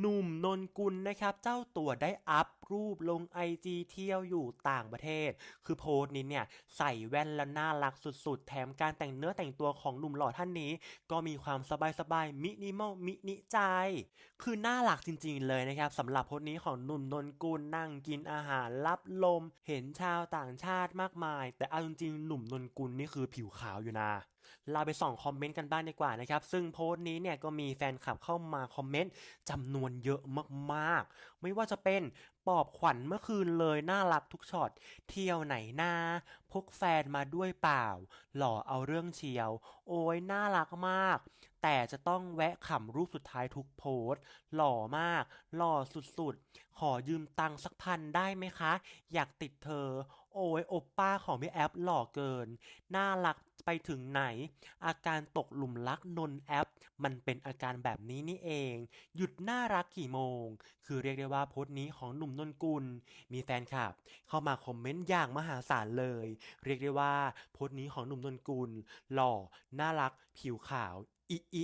หนุ่มนนกุลนะครับ เจ้าตัวได้อัพรูปลงไอจีเที่ยวอยู่ต่างประเทศ คือโพสต์นี้เนี่ย ใส่แว่นแล้วน่ารักสุดๆ แถมการแต่งเนื้อแต่งตัวของหนุ่มหล่อท่านนี้ ก็มีความสบายๆ มินิมอล มินิใจ คือน่ารักจริงๆเลยนะครับสำหรับโพสต์นี้ของหนุ่มนนกุลนั่งกินอาหารรับลม เห็นชาวต่างชาติมากมาย แต่เอาจริงๆหนุ่มนนกุลนี่คือผิวขาวอยู่นะ เราไปส่องคอมเมนต์กันบ้างดีกว่านะครับ ซึ่งโพสต์นี้เนี่ยก็มีแฟนคลับเข้ามาคอมเมนต์จำนวนเยอะมากๆ ไม่ว่าจะเป็นปอบขวัญเมื่อคืนเลยน่ารักทุกช็อต เที่ยวไหนนาพกแฟนมาด้วยเปล่า หล่อเอาเรื่องเชียว โอ้ยน่ารักมาก แต่จะต้องแวะขำรูปสุดท้ายทุกโพสต์ หล่อมาก หล่อสุดๆ ขอยืมตังค์สักพันได้ไหมคะ อยากติดเธอ โอ้ยโอปป้าของพี่แอปหล่อเกิน น่ารักไปถึงไหน อาการตกหลุมรักนนแอป มันเป็นอาการแบบนี้นี่เอง หยุดน่ารักกี่โมง คือเรียกได้ว่าโพสต์นี้ของหนุ่มนนกุล มีแฟนคลับ เข้ามาคอมเมนต์อย่างมหาศาลเลย เรียกได้ว่าโพสต์นี้ของหนุ่มนนกุล หล่อ น่ารัก ผิวขาว อิอิ